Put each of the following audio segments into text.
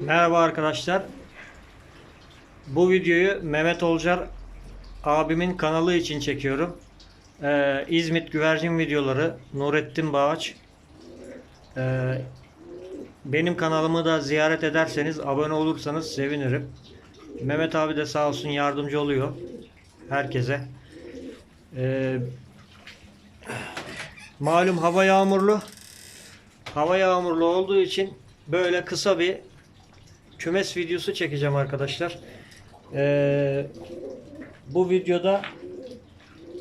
Merhaba arkadaşlar. Bu videoyu Mehmet Olcar abimin kanalı için çekiyorum. Ee, İzmit güvercin videoları Nurettin Bağaç. Ee, benim kanalımı da ziyaret ederseniz, abone olursanız sevinirim. Mehmet abi de sağ olsun yardımcı oluyor herkese. Ee, malum hava yağmurlu. Hava yağmurlu olduğu için böyle kısa bir kümes videosu çekeceğim arkadaşlar. Ee, bu videoda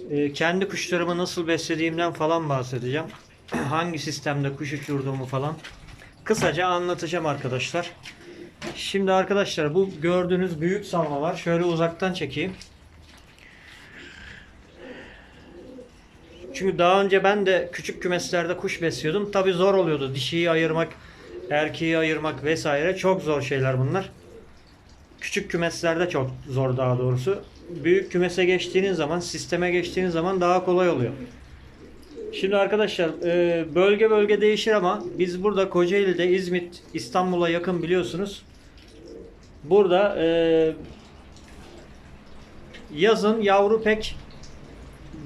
e, kendi kuşlarımı nasıl beslediğimden falan bahsedeceğim. Hangi sistemde kuş uçurduğumu falan. Kısaca anlatacağım arkadaşlar. Şimdi arkadaşlar bu gördüğünüz büyük salma var. Şöyle uzaktan çekeyim. Çünkü daha önce ben de küçük kümeslerde kuş besliyordum. Tabi zor oluyordu. Dişiyi ayırmak, erkeği ayırmak vesaire. Çok zor şeyler bunlar. Küçük kümeslerde çok zor daha doğrusu. Büyük kümese geçtiğiniz zaman, sisteme geçtiğiniz zaman daha kolay oluyor. Şimdi arkadaşlar e, bölge bölge değişir ama biz burada Kocaeli'de İzmit, İstanbul'a yakın biliyorsunuz. Burada e, yazın yavru pek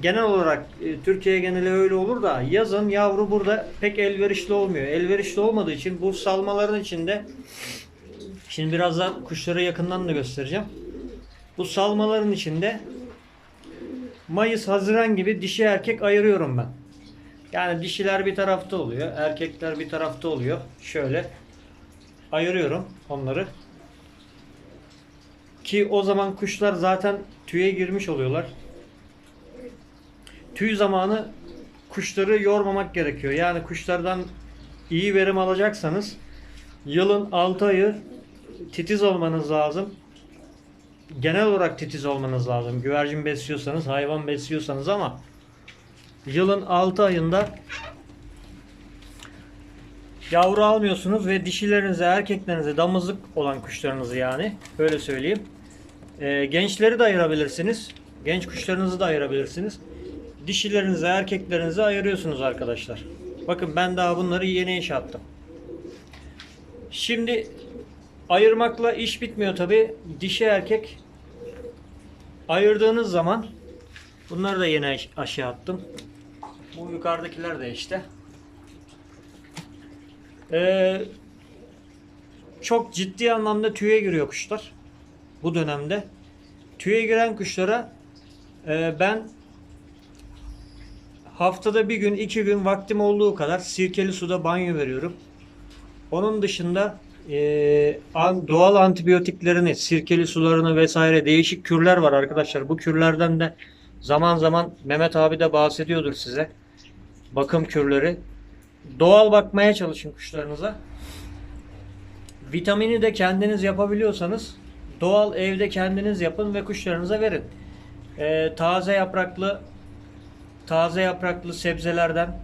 genel olarak e, Türkiye geneli öyle olur da yazın yavru burada pek elverişli olmuyor. Elverişli olmadığı için bu salmaların içinde şimdi birazdan kuşları yakından da göstereceğim. Bu salmaların içinde Mayıs, Haziran gibi dişi erkek ayırıyorum ben. Yani dişiler bir tarafta oluyor, erkekler bir tarafta oluyor. Şöyle ayırıyorum onları. Ki o zaman kuşlar zaten tüye girmiş oluyorlar tüy zamanı kuşları yormamak gerekiyor. Yani kuşlardan iyi verim alacaksanız yılın 6 ayı titiz olmanız lazım. Genel olarak titiz olmanız lazım. Güvercin besliyorsanız, hayvan besliyorsanız ama yılın 6 ayında yavru almıyorsunuz ve dişilerinize, erkeklerinize damızlık olan kuşlarınızı yani öyle söyleyeyim. Ee, gençleri de ayırabilirsiniz. Genç kuşlarınızı da ayırabilirsiniz dişilerinize erkeklerinize ayırıyorsunuz arkadaşlar. Bakın ben daha bunları yeni inşa attım. Şimdi ayırmakla iş bitmiyor tabi. Dişi erkek ayırdığınız zaman bunları da yeni aşağı attım. Bu yukarıdakiler de işte. Ee, çok ciddi anlamda tüye giriyor kuşlar. Bu dönemde. Tüye giren kuşlara e, ben Haftada bir gün, iki gün vaktim olduğu kadar sirkeli suda banyo veriyorum. Onun dışında e, doğal antibiyotiklerini, sirkeli sularını vesaire değişik kürler var arkadaşlar. Bu kürlerden de zaman zaman Mehmet abi de bahsediyordur size. Bakım kürleri. Doğal bakmaya çalışın kuşlarınıza. Vitamini de kendiniz yapabiliyorsanız doğal evde kendiniz yapın ve kuşlarınıza verin. E, taze yapraklı taze yapraklı sebzelerden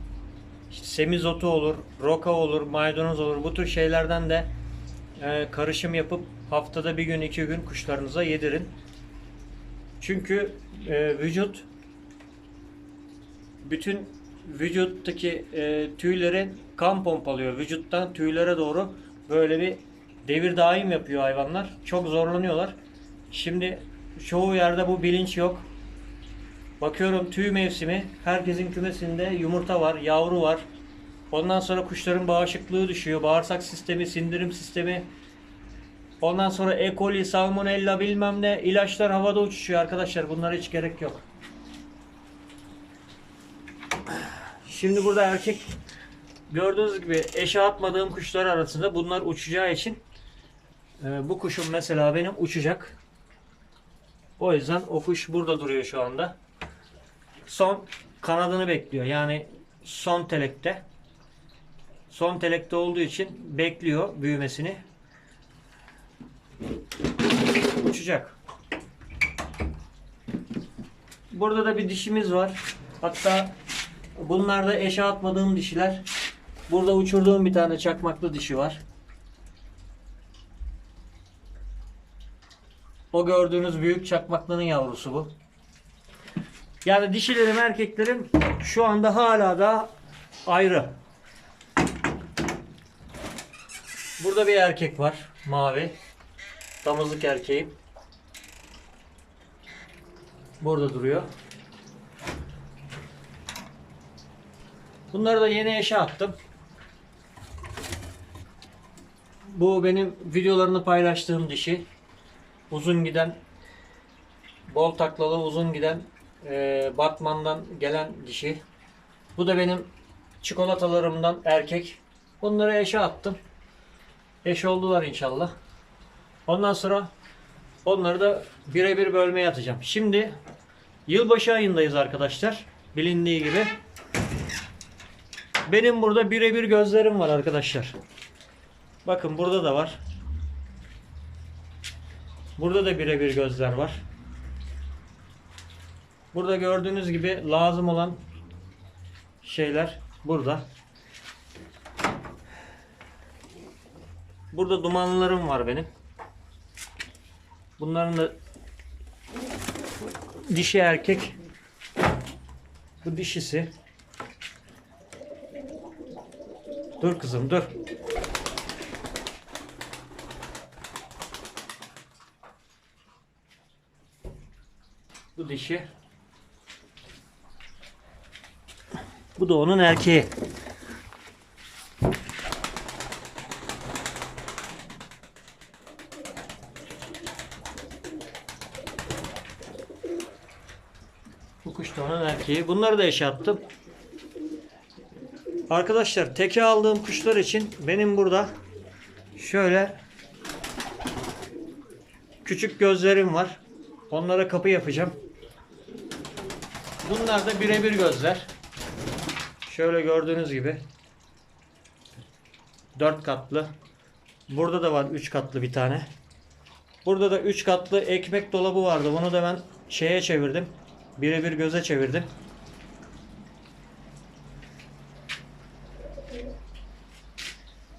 işte semizotu olur, roka olur, maydanoz olur. Bu tür şeylerden de e, karışım yapıp haftada bir gün iki gün kuşlarınıza yedirin. Çünkü e, vücut bütün vücuttaki e, tüyleri kan pompalıyor. Vücuttan tüylere doğru böyle bir devir daim yapıyor hayvanlar. Çok zorlanıyorlar. Şimdi çoğu yerde bu bilinç yok. Bakıyorum tüy mevsimi. Herkesin kümesinde yumurta var, yavru var. Ondan sonra kuşların bağışıklığı düşüyor. Bağırsak sistemi, sindirim sistemi. Ondan sonra E. coli, salmonella bilmem ne ilaçlar havada uçuşuyor arkadaşlar. Bunlara hiç gerek yok. Şimdi burada erkek gördüğünüz gibi eşe atmadığım kuşlar arasında bunlar uçacağı için e, bu kuşum mesela benim uçacak. O yüzden o kuş burada duruyor şu anda son kanadını bekliyor. Yani son telekte. Son telekte olduğu için bekliyor büyümesini. Uçacak. Burada da bir dişimiz var. Hatta bunlar da eşe atmadığım dişiler. Burada uçurduğum bir tane çakmaklı dişi var. O gördüğünüz büyük çakmaklının yavrusu bu. Yani dişilerim erkeklerim şu anda hala da ayrı. Burada bir erkek var. Mavi. Damızlık erkeği. Burada duruyor. Bunları da yeni eşe attım. Bu benim videolarını paylaştığım dişi. Uzun giden, bol taklalı uzun giden e, Batman'dan gelen dişi. Bu da benim çikolatalarımdan erkek. Bunları eşe attım. Eş oldular inşallah. Ondan sonra onları da birebir bölmeye atacağım. Şimdi yılbaşı ayındayız arkadaşlar. Bilindiği gibi. Benim burada birebir gözlerim var arkadaşlar. Bakın burada da var. Burada da birebir gözler var. Burada gördüğünüz gibi lazım olan şeyler burada. Burada dumanlarım var benim. Bunların da dişi erkek. Bu dişisi. Dur kızım dur. Bu dişi. Bu da onun erkeği. Bu kuş da onun erkeği. Bunları da eşe attım. Arkadaşlar teke aldığım kuşlar için benim burada şöyle küçük gözlerim var. Onlara kapı yapacağım. Bunlar da birebir gözler. Şöyle gördüğünüz gibi. 4 katlı. Burada da var 3 katlı bir tane. Burada da 3 katlı ekmek dolabı vardı. Bunu da ben şeye çevirdim. Birebir göze çevirdim.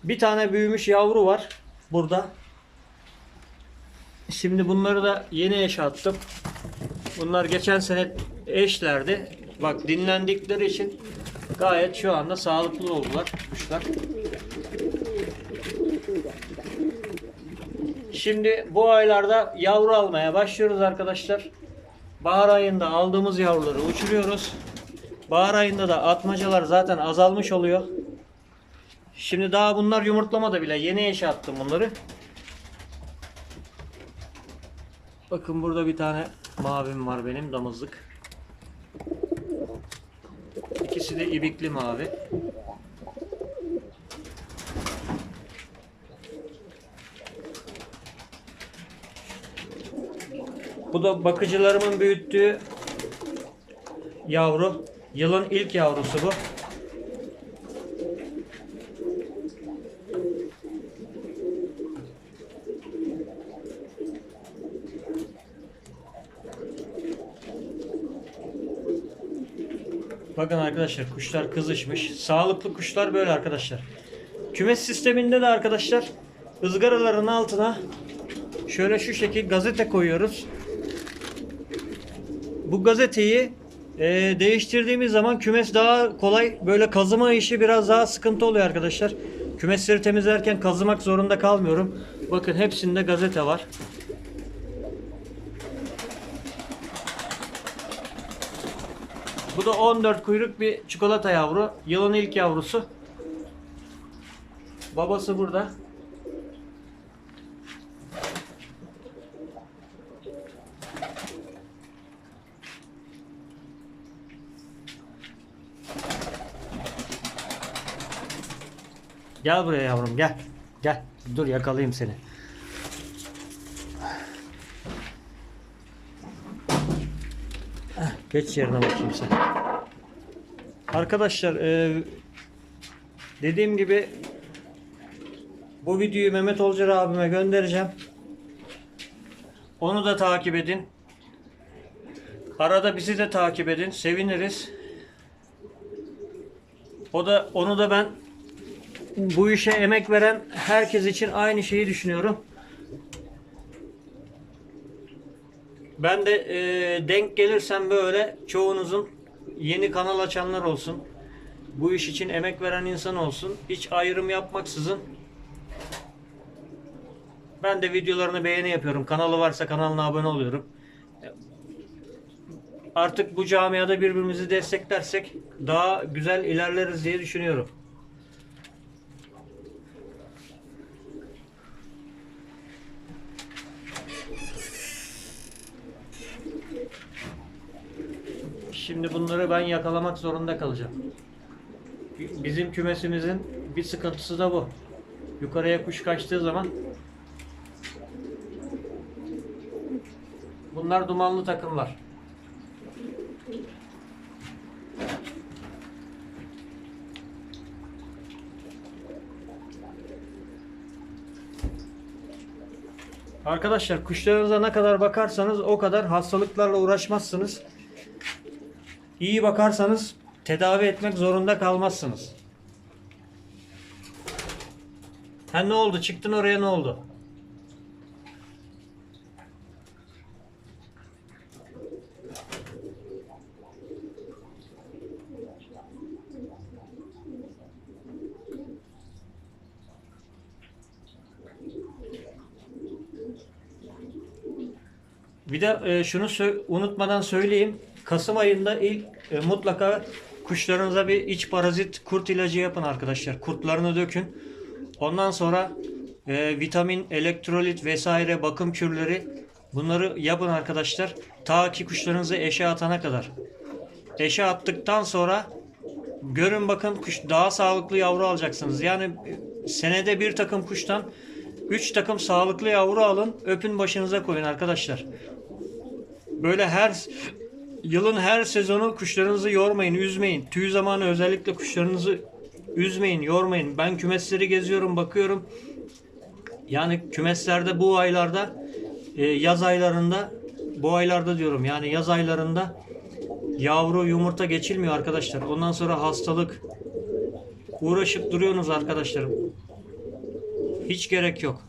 Bir tane büyümüş yavru var burada. Şimdi bunları da yeni eşe attım. Bunlar geçen sene eşlerdi. Bak dinlendikleri için gayet şu anda sağlıklı oldular kuşlar. Şimdi bu aylarda yavru almaya başlıyoruz arkadaşlar. Bahar ayında aldığımız yavruları uçuruyoruz. Bahar ayında da atmacalar zaten azalmış oluyor. Şimdi daha bunlar yumurtlamadı bile. Yeni eşe attım bunları. Bakın burada bir tane mavim var benim damızlık. İkisi de ibikli mavi. Bu da bakıcılarımın büyüttüğü yavru. Yılın ilk yavrusu bu. Bakın arkadaşlar kuşlar kızışmış. Sağlıklı kuşlar böyle arkadaşlar. Kümes sisteminde de arkadaşlar ızgaraların altına şöyle şu şekil gazete koyuyoruz. Bu gazeteyi e, değiştirdiğimiz zaman kümes daha kolay böyle kazıma işi biraz daha sıkıntı oluyor arkadaşlar. Kümesleri temizlerken kazımak zorunda kalmıyorum. Bakın hepsinde gazete var. Bu da 14 kuyruk bir çikolata yavru. Yılın ilk yavrusu. Babası burada. Gel buraya yavrum gel. Gel. Dur yakalayayım seni. Geç yerine bakayım sen. Arkadaşlar e, dediğim gibi bu videoyu Mehmet Olcar abime göndereceğim. Onu da takip edin. Arada bizi de takip edin. Seviniriz. O da onu da ben bu işe emek veren herkes için aynı şeyi düşünüyorum. Ben de e, denk gelirsem böyle çoğunuzun yeni kanal açanlar olsun. Bu iş için emek veren insan olsun. Hiç ayrım yapmaksızın Ben de videolarını beğeni yapıyorum. Kanalı varsa kanalına abone oluyorum. Artık bu camiada birbirimizi desteklersek daha güzel ilerleriz diye düşünüyorum. Şimdi bunları ben yakalamak zorunda kalacağım. Bizim kümesimizin bir sıkıntısı da bu. Yukarıya kuş kaçtığı zaman bunlar dumanlı takımlar. Arkadaşlar kuşlarınıza ne kadar bakarsanız o kadar hastalıklarla uğraşmazsınız. İyi bakarsanız tedavi etmek zorunda kalmazsınız. Ha ne oldu? Çıktın oraya ne oldu? Bir de e, şunu unutmadan söyleyeyim. Kasım ayında ilk e, mutlaka kuşlarınıza bir iç parazit kurt ilacı yapın arkadaşlar. Kurtlarını dökün. Ondan sonra e, vitamin, elektrolit vesaire bakım kürleri bunları yapın arkadaşlar. Ta ki kuşlarınızı eşe atana kadar. Eşe attıktan sonra görün bakın kuş daha sağlıklı yavru alacaksınız. Yani e, senede bir takım kuştan 3 takım sağlıklı yavru alın. Öpün başınıza koyun arkadaşlar. Böyle her yılın her sezonu kuşlarınızı yormayın, üzmeyin. Tüy zamanı özellikle kuşlarınızı üzmeyin, yormayın. Ben kümesleri geziyorum, bakıyorum. Yani kümeslerde bu aylarda e, yaz aylarında bu aylarda diyorum yani yaz aylarında yavru yumurta geçilmiyor arkadaşlar. Ondan sonra hastalık uğraşıp duruyorsunuz arkadaşlar. Hiç gerek yok.